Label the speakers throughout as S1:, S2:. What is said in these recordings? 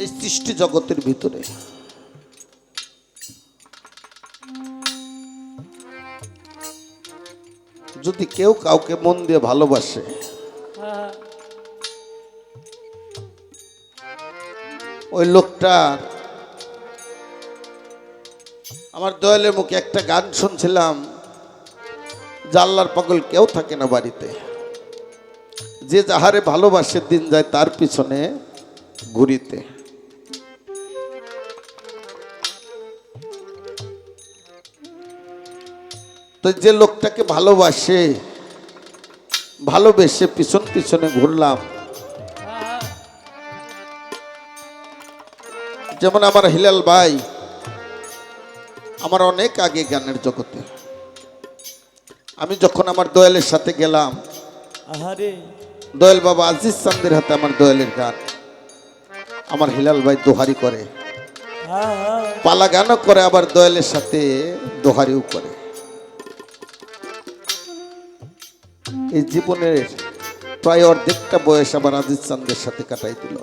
S1: এই সৃষ্টি জগতের ভিতরে। যদি কেউ কাউকে মন দিয়ে ভালোবাসে, ওই লোকটার আমার দয়ালের মুখে একটা গান শুনছিলাম জাল্লার পাগল কেউ থাকে না বাড়িতে। যে যাহারে ভালোবাসে দিন যায় তার পিছনে ঘুরিতে। তো যে লোকটাকে ভালোবাসে ভালোবেসে পিছন পিছনে ঘুরলাম। যেমন আমার হিলাল ভাই আমার অনেক আগে গানের জগতে। আমি যখন আমার দয়ালের সাথে গেলাম দয়াল বাবা আজিজ চান্দের হাতে আমার দয়ালের গান। আমার হিলাল ভাই দোহারি করে। পালা গানও করে আবার দয়ালের সাথে দোহারিও করে। এই জীবনের প্রায় অর্ধেকটা বয়স আবার আজিজ চান্দের সাথে কাটাই দিল।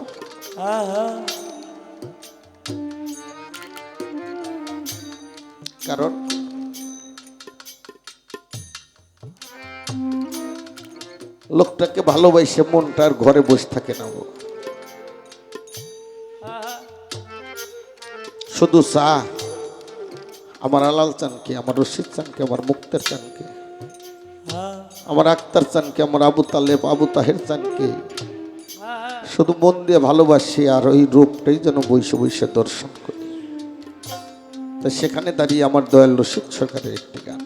S1: কারণ লোকটাকে ভালোবাসে মনটা আর ঘরে বসে থাকে না ও। শুধু চা আমার আলাল চানকে আমার রশিদ চানকে আমার মুক্তের চানকে আমার আক্তার চানকে আমার আবু তালেব, আবু তাহের চানকে শুধু মন দিয়ে ভালোবাসি আর ওই রূপটাই যেন বৈশ বৈশে দর্শন করি। তা সেখানে দাঁড়িয়ে আমার দয়াল রশিদ সরকারের একটি গান।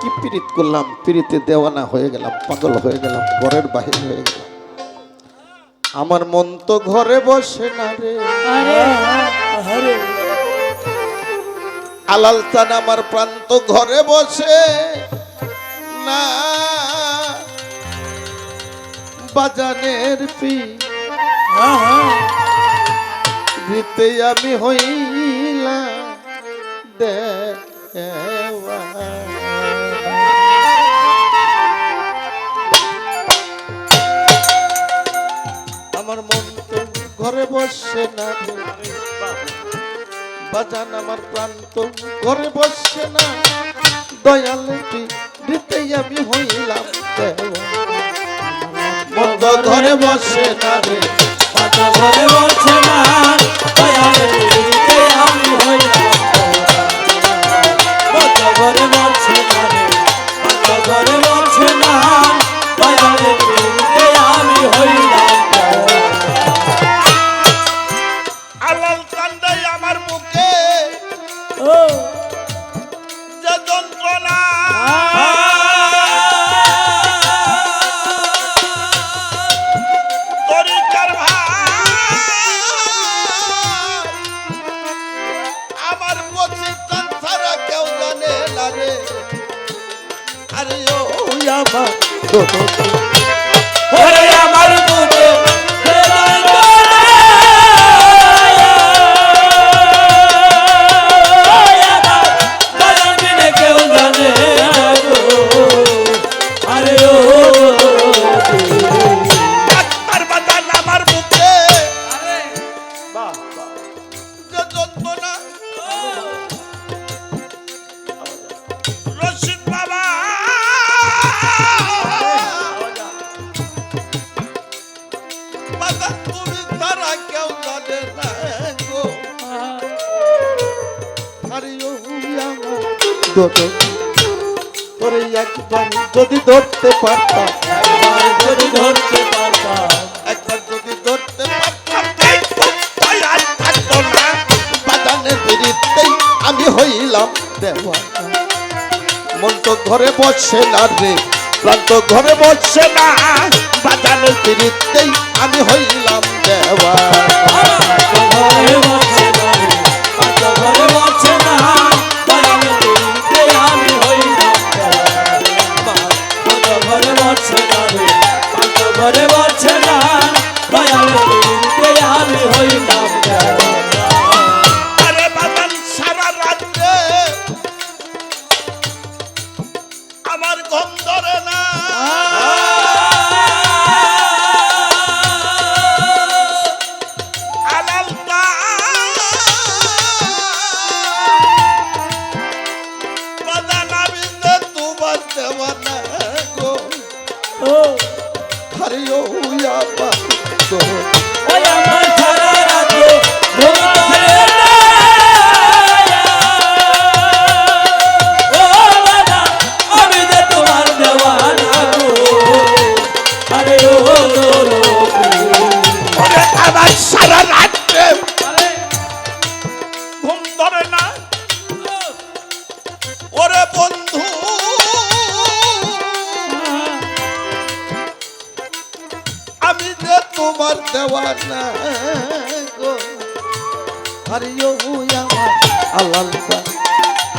S1: কি পীড়িত করলাম? পীড়িতে দেওয়ানা হয়ে গেলাম পাগল হয়ে গেলাম ঘরের বাহির হয়ে গেলাম। আমার মন তো ঘরে বসে না রে। আলাল চান আমার প্রান্ত ঘরে বসে না। বাজানের পি দিতে আমি হইলাম দেওয়া ঘরে বসে না বাজান আমার প্রান্ত ঘরে বসে না দয়াল দিতে আমি হইলাম। ঘরে বসে না রে
S2: পাতা ঘরে বসে না, দয়ালের
S1: আমার আমার যদি ধরতে পারতাম
S2: যদি ধরতে পারতাম
S1: একবার যদি ধরতে পারতাম বিরিতেই আমি হইলাম দেওয়ানা মন তো ঘরে বসে না রে। প্রাণ তো ঘরে বসে না। বাজানের বিরিতেই আমি হইলাম দেওয়ানা
S2: Papa.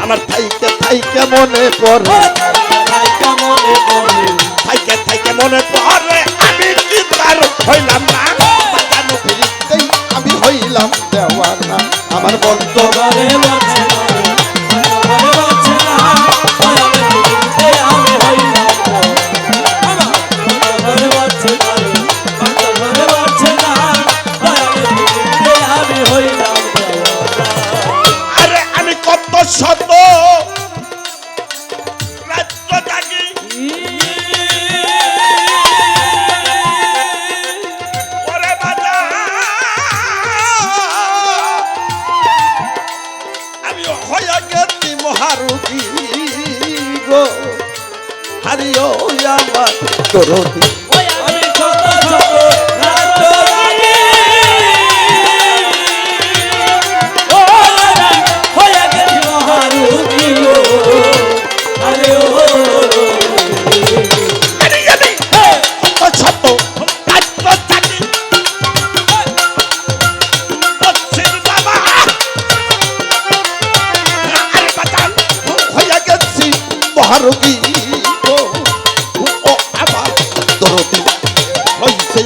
S2: আমার
S1: থাইকে থাইকে মনে পড়ে।
S2: থাইকে মনে পড়ে।
S1: থাইকে থাইকে মনে পড়ে। আমি কি তার হইলাম না। বাজানো ফিরিতেই আমি হইলাম দেওয়ানা। আমার বন্ধ
S2: ঘরে
S1: Dorothy.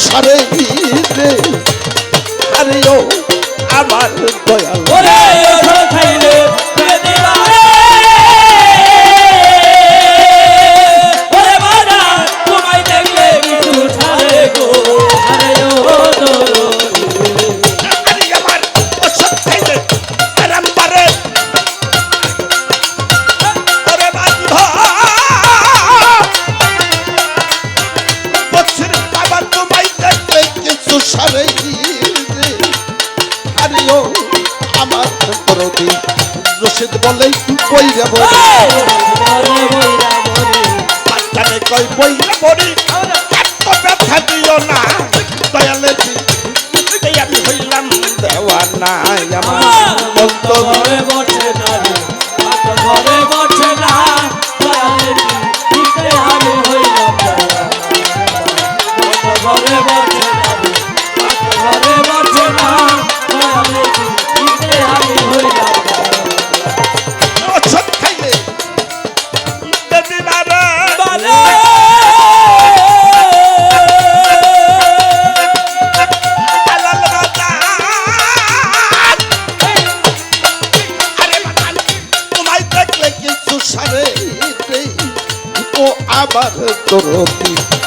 S1: সারে
S2: আমার পাঁচখানে কই রে
S1: বড়ি পাঁচখানে কই বই রে? বড়ি এত ব্যথা দিও না। দয়ালে আবার তোর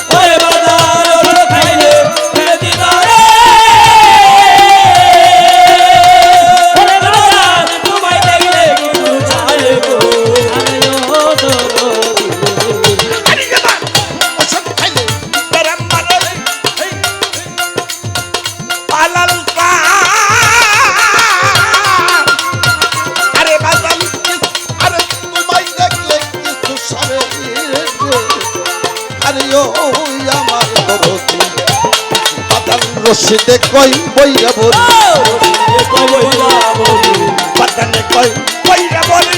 S1: সিদ্ধে কই বইরা বলি? পাটানে কই বইরা বলি?